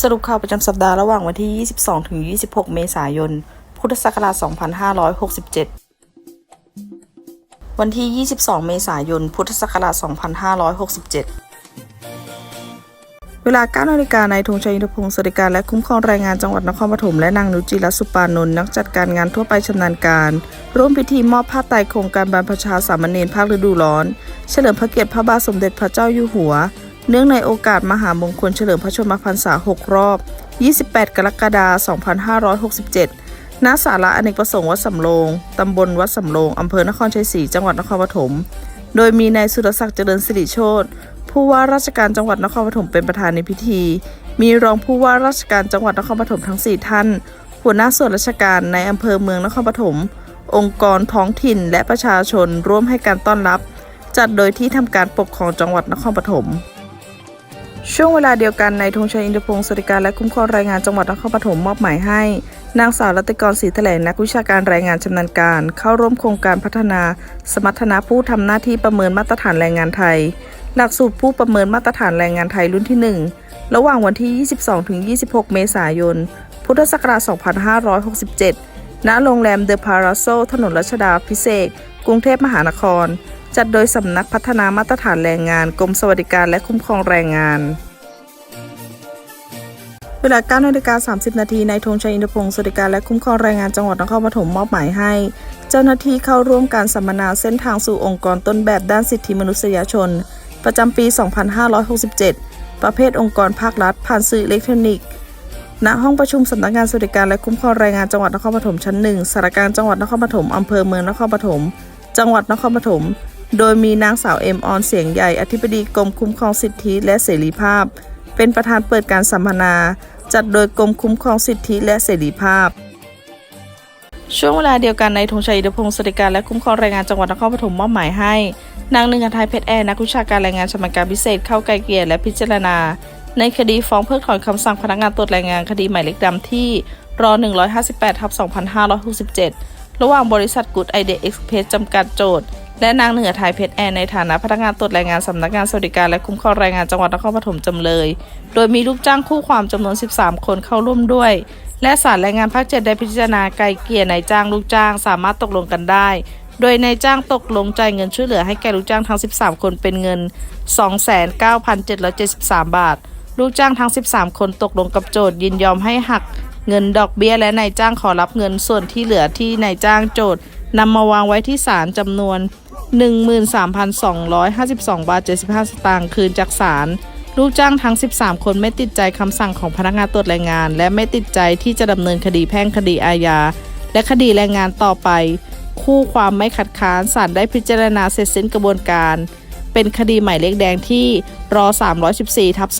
สรุปข่าวประจำสัปดาห์ระหว่างวันที่ 22 ถึง 26 เมษายน พุทธศักราช 2567 วันที่ 22 เมษายน พุทธศักราช 2567 เวลา 9 นาฬิกานายธงชัยอินทพงศ์สวัสดิการและคุ้มครองแรงงานจังหวัดนครปฐมและนางนุจิรสุปานนท์นักจัดการงานทั่วไปชำนาญการ ร่วมพิธีมอบผ้าไตรโครงการบรรพชาสามเณรภาคฤดูร้อน เฉลิมพระเกียรติพระบาทสมเด็จพระเจ้าอยู่หัว เนื่องในโอกาสมหามงคลเฉลิมพระชนมพรรษา 6 รอบ 28 กรกฎาคม 2567 ณ ศาลาอเนกประสงค์วัดสำโรง ตำบลวัดสำโรง อำเภอนครชัยศรี จังหวัดนครปฐม โดยมีนายสุรศักดิ์เจริญสิริโชตผู้ว่าราชการจังหวัดนครปฐมเป็นประธานในพิธี มีรองผู้ว่าราชการจังหวัดนครปฐมทั้ง 4 ท่าน หัวหน้าส่วนราชการในอำเภอเมืองนครปฐม องค์กรท้องถิ่นและประชาชนร่วมให้การต้อนรับ จัดโดยที่ทำการปกครองจังหวัดนครปฐม ช่วงเวลาเดียวกันนายธงชัยอินทพงศ์สวัสดิการและคุ้มครองแรงงานจังหวัดนครปฐมมอบหมายให้ นางสาวรัติกรศรีแถลงนักวิชาการแรงงานชำนาญการ เข้าร่วมโครงการพัฒนา สมรรถนะผู้ทำหน้าที่ประเมินมาตรฐานแรงงานไทย หลักสูตรผู้ประเมินมาตรฐานแรงงานไทยรุ่นที่ 1 ระหว่างวันที่ 22-26 เมษายน พุทธศักราช 2567 ณ โรงแรมเดอะพาราโซถนนรัชดาพิเศษกรุงเทพมหานคร จัดโดยสำนักพัฒนามาตรฐานแรงงานกรมสวัสดิการและคุ้มครองแรงงาน เวลา9นาฬิกา30 นาทีนายธงชัยอินทพงศ์สวัสดิการและคุ้มครองแรงงานจังหวัดนครปฐมมอบหมายให้ เจ้าหน้าที่เข้าร่วมการสัมมนาเส้นทางสู่องค์กรต้นแบบด้านสิทธิมนุษยชน ประจำปี 2567 ประเภทองค์กรภาครัฐ ผ่านสื่ออิเล็กทรอนิกส์ณห้องประชุมสำนักงานสวัสดิการและคุ้มครองแรงงานจังหวัดนครปฐมชั้นหนึ่งสารการจังหวัดนครปฐมอำเภอเมืองนครปฐม จังหวัดนครปฐม โดยมีนางสาวเอ็มออนเสียงใหญ่อธิบดีกรมคุ้มครองสิทธิและเสรีภาพ เป็นประธานเปิดการสัมมนา จัดโดยกรมคุ้มครองสิทธิและเสรีภาพ ช่วงเวลาเดียวกันนายธงชัยอินทพงศ์สวัสดิการและคุ้มครองแรงงานจังหวัดนครปฐมมอบหมายให้ นางหนึ่งอันไทยเพชรแอร์นักวิชาการแรงงานชำนาญการพิเศษเข้าไกลเกลี่ยและพิจารณา ในคดีฟ้องเพิกถอนคำสั่งพนักงานตรวจแรงงานคดีหมายเลขดำที่รอ158ทับ2567 ระหว่างบริษัทกูดไอเดียเอ็กซ์เพรสจำกัดโจทย์ และนางเหนือไทยเพชรแอร์ในฐานะพนักงานตรวจแรงงานสำนักงานสวัสดิการและคุ้มครองแรงงานจังหวัดนครปฐมจำเลย โดยมีลูกจ้างคู่ความจำนวน 13 คนเข้าร่วมด้วย และศาลแรงงานภาคเจ็ดได้พิจารณาไกลเกลี่ยนายจ้างลูกจ้างสามารถตกลงกันได้ โดยนายจ้างตกลงจ่ายเงินช่วยเหลือให้แก่ลูกจ้างทั้ง 13 คนเป็นเงิน 29,773 บาท ลูกจ้างทั้ง 13 คนตกลงกับโจทย์ยินยอมให้หักเงินดอกเบี้ยและนายจ้างขอรับเงินส่วนที่เหลือที่นายจ้างโจทย์นำมาวางไว้ที่ศาลจำนวน 13,252 บาท 75 สตางค์คืนจากศาลลูกจ้างทั้ง 13 คนไม่ติดใจคำสั่งของพนักงานตรวจแรงงาน และไม่ติดใจที่จะดำเนินคดีแพ่งคดีอาญาและคดีแรงงานต่อไป คู่ความไม่คัดค้านศาลได้พิจารณาเสร็จสิ้นกระบวนการ เป็นคดีหมายเลขแดงที่รอ 314 ทับ 2567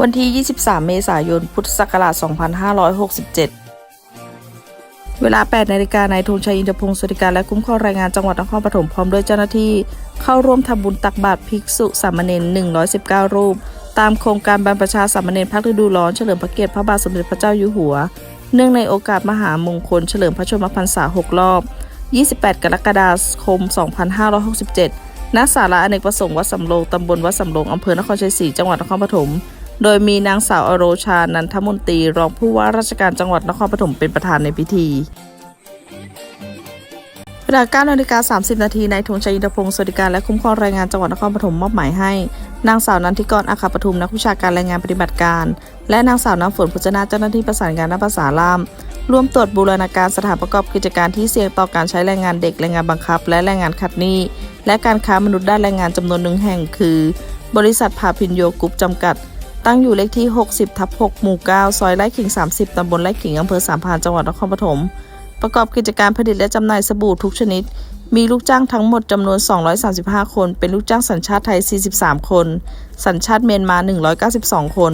วันที่ 23 เมษายน พุทธศักราช 2567 เวลา 8 นาฬิกานายธงชัยอินทพงศ์สวัสดิการและคุ้มครองแรงงานจังหวัดนครปฐมพร้อมด้วยเจ้าหน้าที่ เข้าร่วมทำบุญตักบาตรภิกษุสามเณร119 รูป ตามโครงการบรรพชาสามเณรภาคฤดูร้อนเฉลิมพระเกียรติพระบาทสมเด็จพระเจ้าอยู่หัว เนื่องในโอกาสมหามงคลเฉลิมพระชนมพรรษา 6 รอบ 28 กรกฎาคม 2567ณศาลาอเนกประสงค์วัดสำโรงตำบลวัดสำโรงอำเภอนครชัยศรีจังหวัดนครปฐม โดยมีนางสาวอโรชา นันทมนตรีรองผู้ว่าราชการจังหวัดนครปฐมเป็นประธานในพิธีเวลา9นาฬิกา30 นาทีนายธงชัยอินทพงศ์สวัสดิการและคุ้มครองแรงงานจังหวัดนครปฐมมอบหมายให้ นางสาวนันทิกรอาคาปทุมนักวิชาการแรงงานปฏิบัติการ และนางสาวน้ำฝนพุจนาเจ้าหน้าที่ประสานงานนับภาษาล่าม ร่วมตรวจบูรณาการสถานประกอบกิจการที่เสี่ยงต่อการใช้แรงงานเด็กแรงงานบังคับ และแรงงานขัดหนี้และการค้ามนุษย์ด้านแรงงานจำนวนหนึ่งแห่ง คือ บริษัทพาพินโยกรุ๊ปจำกัด ตั้งอยู่เลขที่ 60ทับ6หมู่ 9 ซอยไร่ขิง 30 ตำบลไร่ขิงอำเภอสามพานจังหวัดนครปฐม ประกอบกิจการผลิตและจำหน่ายสบู่ทุกชนิด มีลูกจ้างทั้งหมดจำนวน 235 คน เป็นลูกจ้างสัญชาติไทย 43 คน สัญชาติเมียนมา 192 คน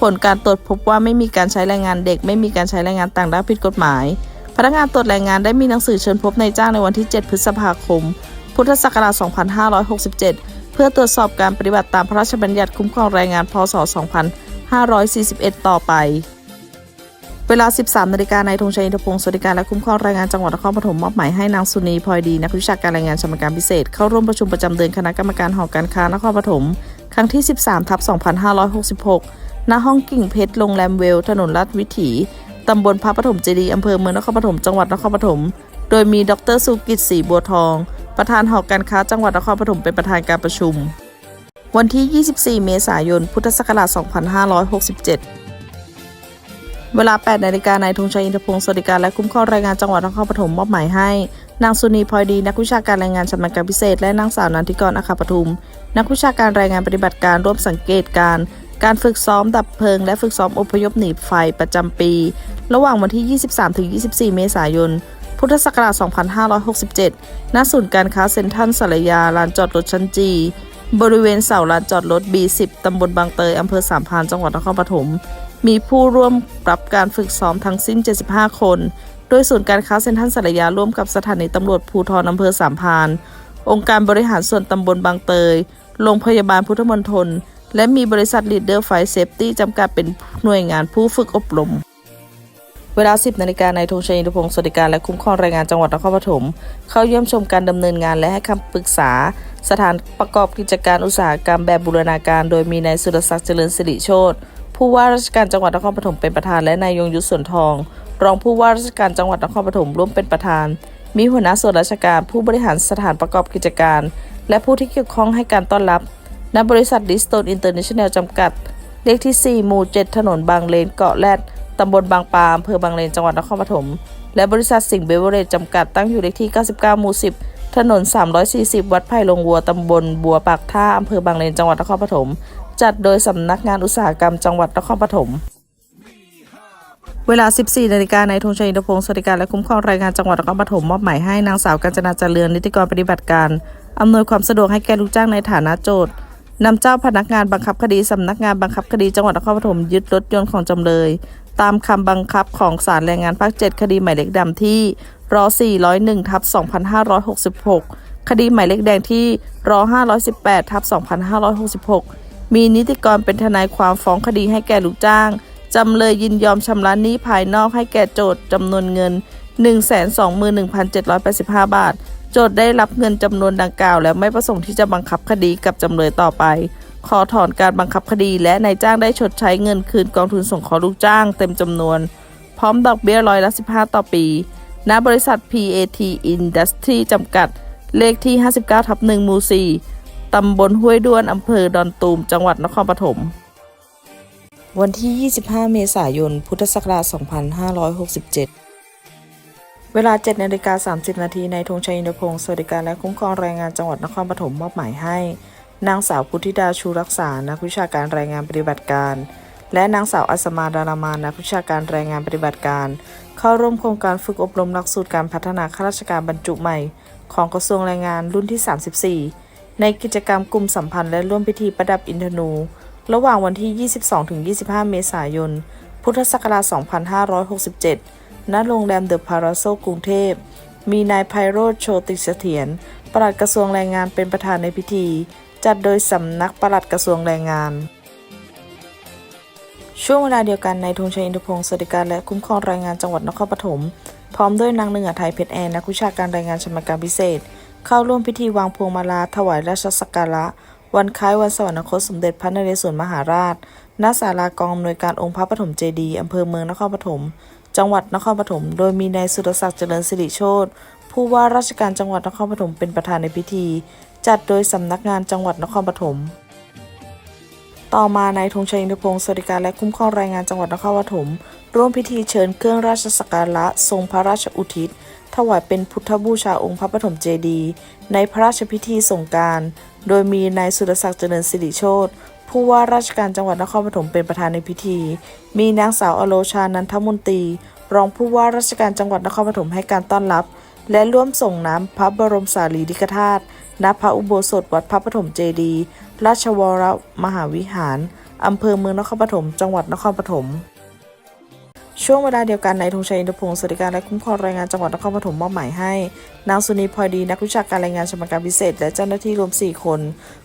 ผลการตรวจพบว่าไม่มีการใช้แรงงานเด็ก ไม่มีการใช้แรงงานต่างด้าวผิดกฎหมาย พนักงานตรวจแรงงานได้มีหนังสือเชิญพบนายจ้างในวันที่ 7 พฤษภาคม พุทธศักราช 2567 เพื่อตรวจสอบการปฏิบัติตามพระราชบัญญัติคุ้มครองแรงงาน พศ 2541 ต่อไป เวลา 13นาฬิกานายธงชัยอินทพงศ์สวัสดิการและคุ้มครองแรงงานจังหวัดนครปฐมมอบหมายให้นางสุนีพลอยดี นักวิชาการแรงงานชำนาญการพิเศษ เข้าร่วมประชุมประจำเดือนคณะกรรมการหอการค้านครปฐมครั้งที่ 13ทับ2566 ณ ห้องกิ่งเพชรโรงแรมเวล ถนนลาดวิถีตำบลพระปฐมเจดีย์อำเภอเมืองนครปฐมจังหวัดนครปฐม โดยมีดรสุกิจศรีบัวทอง ประธานหอการค้าจังหวัดนครปฐมเป็นประธานการประชุม วันที่ 24 เมษายน พุทธศักราช 2567เวลา 8 นาฬิกานายธงชัยอินทพงศ์สวัสดิการและคุ้มครองแรงงานจังหวัดนครปฐมมอบหมายให้ นางสุนีพลอยดีนักวิชาการแรงงานชำนาญการพิเศษ และนางสาวนันทิกรอาคาปทุม นักวิชาการรายงานปฏิบัติการร่วมสังเกตการ การฝึกซ้อมดับเพลิง และฝึกซ้อมอพยพหนีไฟประจำปี ระหว่างวันที่ 23-24 เมษายน พุทธศักราช 2567 ณ ศูนย์การค้าเซ็นทรัลสารยาลานจอดรถชั้นจี บริเวณเสาลานจอดรถ B10 ตำบลบางเตย อำเภอสามพาน จังหวัดนครปฐม มีผู้ร่วมรับการฝึกซ้อมทั้งสิ้น 75 คน โดยศูนย์การค้าเซ็นทรัลสารยาร่วมกับสถานีตำรวจภูธรอำเภอสามพาน องค์การบริหารส่วนตำบลบางเตย โรงพยาบาลพุทธมณฑล และมีบริษัทลีดเดอร์ไฟเซฟตี้จำกัดเป็นหน่วยงานผู้ฝึกอบรม เวลา 10นาฬิกานายธงชัยอินทพงศ์สวัสดิการและคุ้มครองแรงงานจังหวัดนครปฐมเข้าเยี่ยมชมการดำเนินงานและให้คำปรึกษา สถานประกอบกิจการอุตสาหกรรมแบบบูรณาการ โดยมีนายสุรศักดิ์เจริญสิริโชตผู้ว่าราชการจังหวัดนครปฐมเป็นประธานและนายยงยุทธสวนทอง รองผู้ว่าราชการจังหวัดนครปฐมร่วมเป็นประธาน มีหัวหน้าส่วนราชการผู้บริหารสถานประกอบกิจการ และผู้ที่เกี่ยวข้องให้การต้อนรับณบริษัทดิสโตนอินเตอร์เนชั่นแนลจำกัด เลขที่ 4 หมู่ 7 ถนนบางเลนเกาะแรด ตำบลบางปามอำเภอบางเลนจังหวัดนครปฐม และบริษัทสิงห์เบเวอร์เรจจำกัดตั้งอยู่เลขที่ 99 หมู่ 10 ถนน 340 วัดไผ่ลงวัว ตำบลบัวปากท่าอำเภอบางเลนจังหวัดนครปฐม จัดโดยสำนักงานอุตสาหกรรมจังหวัดนครปฐม เวลา 14 นาฬิกานายธงชัยอินทพงศ์สวัสดิการและคุ้มครองแรงงานจังหวัดนครปฐมมอบหมายให้นางสาวกัญจนาเจริญนิติกรปฏิบัติการอำนวยความสะดวกให้แก่ลูกจ้างในฐานะโจทย์นำเจ้าพนักงานบังคับคดี สำนักงานบังคับคดีจังหวัดนครปฐมยึดรถยนต์ของจำเลย ตามคำบังคับของศาลแรงงานภาค 7 คดีหมายเลขดำที่ร401ทับ2566 คดีหมายเลขแดงที่ร518ทับ2566 มีนิติกรเป็นทนายความฟ้องคดีให้แก่ลูกจ้าง จำเลยยินยอมชำระหนี้ภายนอกให้แก่โจทย์จำนวนเงิน 121,785 บาท โจทย์ได้รับเงินจำนวนดังกล่าว แล้วไม่ประสงค์ที่จะบังคับคดีกับจำเลยต่อไป ขอถอนการบังคับคดี และนายจ้างได้ชดใช้เงินคืนกองทุนส่งขอลูกจ้างเต็มจำนวน พร้อมดอกเบี้ยร้อยละ 15 ต่อปี ณ บริษัท PAT Industry จำกัด เลขที่ 59ทับ1หมู่4ตำบลห้วยด้วนอำเภอดอนตูม จังหวัดนครปฐม วันที่ 25 เมษายน พุทธศักราช 2567เวลา 7นาฬิกา30 นาทีในายธงชัยอินทพงศ์สวัสดิการและคุ้มครองแรงงานจังหวัดนครปฐมมอบหมายให้ นางสาวพุทธิดาชูรักษา นักวิชาการแรงงานปฏิบัติการ และนางสาวอัศมาดารามานักวิชาการแรงงานปฏิบัติการ เข้าร่วมโครงการฝึกอบรมหลักสูตรการพัฒนาข้าราชการบรรจุใหม่ ของกระทรวงแรงงานรุ่นที่ 34 ในกิจกรรมกลุ่มสัมพันธ์และร่วมพิธีประดับอินทนู ระหว่างวันที่ 22-25 เมษายน พุทธศักราช 2567 ณ โรงแรมเดอะพาราโซกรุงเทพ มีนายไพโรธโชติเสถียรปลัดกระทรวงแรงงานเป็นประธานในพิธี จัดโดยสำนักปลัดกระทรวงแรงงาน ช่วงเวลาเดียวกันนายธงชัยอินทพงศ์สวัสดิการและคุ้มครองแรงงานจังหวัดนครปฐมพร้อมด้วยนางหนึ่อไทยเพชรแอนนักวิชาการแรงงานชำนาญการพิเศษ เข้าร่วมพิธีวางพวงมาลาถวายราชสักการะ วันคล้ายวันสวรรคตสมเด็จพระนเรศวรมหาราชณศาลากองอำนวยการองค์พระปฐมเจดีย์อำเภอเมืองนครปฐมจังหวัดนครปฐมโดยมีนายสุรศักดิ์เจริญสิริโชตผู้ว่าราชการจังหวัดนครปฐมเป็นประธานในพิธี จัดโดยสำนักงานจังหวัดนครปฐม ต่อมานายธงชัยอินทพงศ์สวัสดิการและคุ้มครองแรงงานจังหวัดนครปฐมร่วมพิธีเชิญเครื่องราชสักการะทรงพระราชอุทิศ ถวายเป็นพุทธบูชาองค์พระปฐมเจดีย์ในพระราชพิธีสงการ โดยมีนายสุรศักดิ์เจริญสิริโชตผู้ว่าราชการจังหวัดนครปฐมเป็นประธานในพิธี มีนางสาวอโลชานันทมนตรี รองผู้ว่าราชการจังหวัดนครปฐมให้การต้อนรับ และร่วมส่งน้ำพระบรมสารีริกธาตุ ณพระอุโบสถวัดพระปฐมเจดีย์ราชวรมหาวิหาร อำเภอเมืองนครปฐม จังหวัดนครปฐม ช่วงเวลาเดียวกันนายธงชัยอินทพงศ์สวัสดิการและคุ้มครองแรงงานจังหวัดนครปฐมมอบหมายให้ นางสุนีพลอยดี นักวิชาการแรงงานชำนาญการพิเศษ และเจ้าหน้าที่รวม 4 คน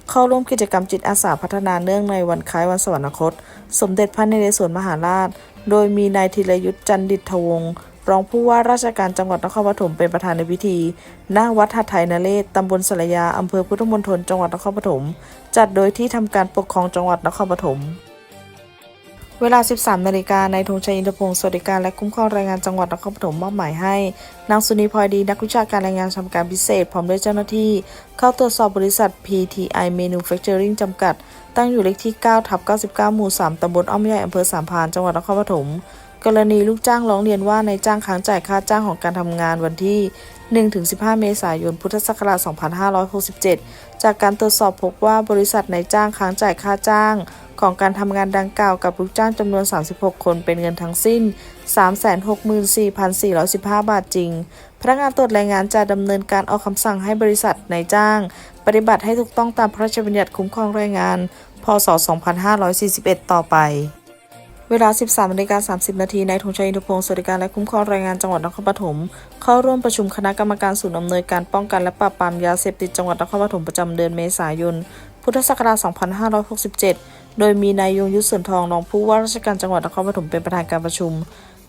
เข้าร่วมกิจกรรมจิตอาสาพัฒนาเนื่องในวันคล้ายวันสวรรคต สมเด็จพระนเรศวรมหาราช โดยมีนายธีรยุทธจันดิตทวงศ์ รองผู้ว่าราชการจังหวัดนครปฐมเป็นประธานในพิธีณวัดหัดไทยนเรศตำบลสระยาอำเภอพุทธมณฑลจังหวัดนครปฐมจัดโดยที่ทำการปกครองจังหวัดนครปฐมเวลา 13 นาฬิกานายธงชัยอินทพงศ์สวัสดิการและคุ้มครองแรงงานจังหวัดนครปฐมมอบหมายให้ นางสุนีพลอยดีนักวิชาการแรงงานทำการพิเศษ พร้อมด้วยเจ้าหน้าที่ เข้าตรวจสอบบริษัท PTI Manufacturing จำกัด ตั้งอยู่เลขที่ 9 ทับ 99 หมู่ 3 ตำบลอ้อมใหญ่อำเภอสามพราน จังหวัดนครปฐม กรณีลูกจ้างร้องเรียนว่านายจ้างค้างจ่ายค่าจ้างของการทำงานวันที่ 1-15 เมษายน พุทธศักราช 2567 จากการตรวจสอบพบว่าบริษัทนายจ้างค้างจ่ายค่าจ้าง ของการทำงานดังกล่าวกับลูกจ้างจำนวน 36 คนเป็นเงินทั้งสิ้น 364,415 บาทจริง พนักงานตรวจแรงงานจะดำเนินการออกคำสั่งให้บริษัทนายจ้าง ปฏิบัติให้ถูกต้องตามพระราชบัญญัติคุ้มครองแรงงาน พศ 2541 ต่อไป เวลา 13นาฬิกา30 นาทีนายธงชัยอินทพงศ์สวัสดิการและคุ้มครองแรงงานจังหวัดนครปฐมเข้าร่วมประชุมคณะกรรมการศูนย์อำนวยการป้องกันและปราบปรามยาเสพติดจังหวัดนครปฐมประจำเดือนเมษายน พุทธศักราช 2567 โดยมีนายยงยุทธสุนทองรองผู้ว่าราชการจังหวัดนครปฐมเป็นประธานการประชุม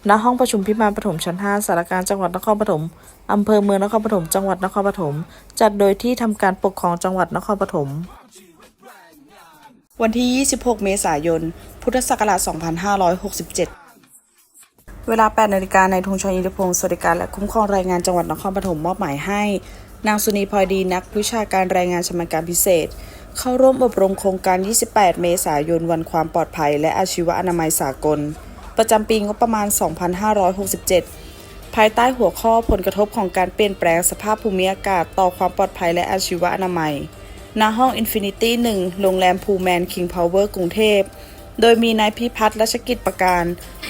ณ ห้องประชุมพิมานปฐมชั้น 5 สารกลารจังหวัดนครปฐมอำเภอเมืองนครปฐมจังหวัดนครปฐมจัดโดยที่ทำการปกครองจังหวัดนครปฐมวันที่ 26 เมษายน พุทธศักราช 2567 เวลา 8 นาฬิกาในายธงชัยอินทรพงศ์สวัสดิการและคุ้มครองแรงงานจังหวัดนครปฐมมอบหมายให้ นางสุนีพลอยดีนักวิชาการแรงงานชำนาญการพิเศษ เข้าร่วมอบรมโครงการ 28 เมษายนวันความปลอดภัย และอาชีวอนามัยสากล ประจำปีงบประมาณ 2567 ภายใต้หัวข้อผลกระทบของการเปลี่ยนแปลงสภาพภูมิอากาศต่อความปลอดภัยและอาชีวอนามัยณห้อง Infinity 1 โรงแรมพูแมน King Power กรุงเทพ โดยมีนายพิพัฒน์รัชกิจประการ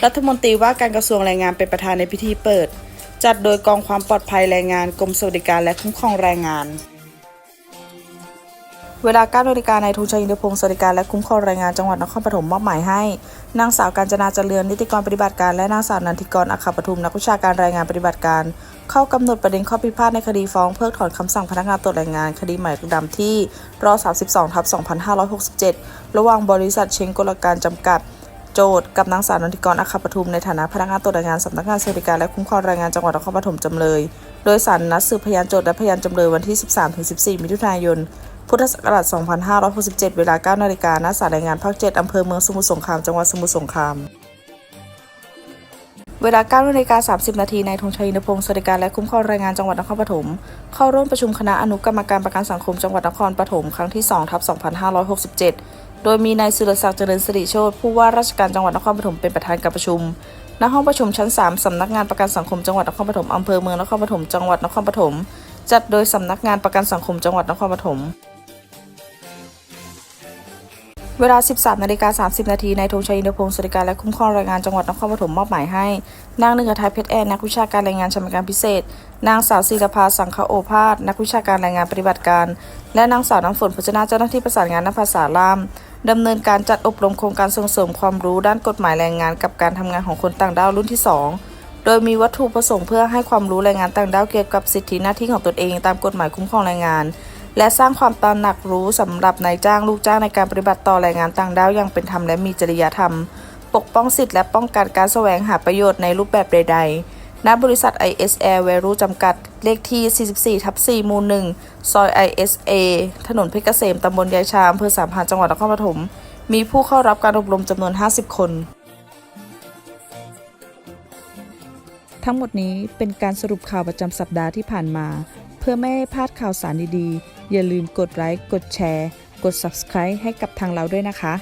รัฐมนตรีว่าการกระทรวงแรงงานเป็นประธานในพิธีเปิด จัดโดยกองความปลอดภัยแรงงานกรมสวัสดิการและคุ้มครองแรงงาน เวลา9นาฬิกานายธงชัยอินทพงศ์สวัสดิการและคุ้มครองแรงงานจังหวัดนครปฐมมอบหมายให้ นางสาวการจนาจเจริญนิติกรปฏิบัติการและนางสาวนันทิกรอัคคปทุมนักวิชาการแรงงานปฏิบัติการ เข้ากำหนดประเด็นข้อพิพาทในคดีฟ้องเพิกถอนคำสั่งพนักงานตรวจแรงงานคดีหมายเลขดำที่ร32ทับ2567 ระหว่างบริษัทเชงกลการจำกัดโจทย์กับนางสาวนันทิกรอัคคปทุมในฐานะพนักงานตรวจแรงงานสำนักงานสวัสดิการและคุ้มครองแรงงานจังหวัดนครปฐมจำเลย โดยศาลนัดสืบพยานโจทย์และพยานจำเลยวันที่ 13-14 มิถุนายน พุทธศักราช 2567 เวลา 9 นาฬิกาณศาลแรงงานภาค 7 อำเภอเมืองสมุทรสงคราม จังหวัดสมุทรสงคราม เวลา 9 นาฬิกา 30 นาทีนายธงชัยนพงศ์สวัสดิการและคุ้มครองแรงงานจังหวัดนครปฐม เข้าร่วมประชุมคณะอนุกรรมการประกันสังคมจังหวัดนครปฐมครั้งที่ 2 ทับ 2567 โดยมีนายสุรศักดิ์เจริญสิริโชติผู้ว่าราชการจังหวัดนครปฐมเป็นประธานการประชุม ณ ห้องประชุมชั้น 3 สำนักงานประกันสังคมจังหวัดนครปฐมอำเภอเมืองนครปฐมจังหวัดนครปฐมจัดโดยสำนักงานประกันสังคมจังหวัดนครปฐม เวลา 13นาฬิกา30 นาทีนายธงชัยอินทพงศ์สวัสดิการและคุ้มครองแรงงานจังหวัดนครปฐมมอบหมายให้ นางหนึ่งไทยเพชรแอนนักวิชาการแรงงานชำนาญการพิเศษ นางสาวศิรภาสังฆโอภาส นักวิชาการแรงงานปฏิบัติการ และนางสาวน้ำฝนพจนาเจ้าหน้าที่ประสานงานนภาษาล่ามดำเนินการจัดอบรมโครงการส่งเสริมความรู้ด้านกฎหมายแรงงานกับการทำงานของคนต่างด้าวรุ่นที่ 2 โดยมีวัตถุประสงค์เพื่อให้ความรู้แรงงานต่างด้าวเกี่ยวกับสิทธิหน้าที่ของตนเอง ตามกฎหมายคุ้มครองแรงงาน และสร้างความตระหนักรู้สำหรับนายจ้างลูกจ้างในการปฏิบัติต่อแรงงานต่างด้าวอย่างเป็นธรรมและมีจริยธรรม ปกป้องสิทธิและป้องกันการแสวงหาประโยชน์ในรูปแบบใด ๆ ณ บริษัท IS Air Value จำกัด เลขที่ 44ทับ4หมู่1ซอย ISA ถนนเพชรเกษม ตำบลยายชามอำเภอสามพานจังหวัดนครปฐม มีผู้เข้ารับการอบรมจำนวน 50 คนทั้งหมดนี้เป็นการสรุปข่าวประจำสัปดาห์ที่ผ่านมา เพื่อไม่ให้พลาดข่าวสารดีๆ อย่าลืมกดไลค์ กดแชร์ กด Subscribe ให้กับทางเราด้วยนะคะ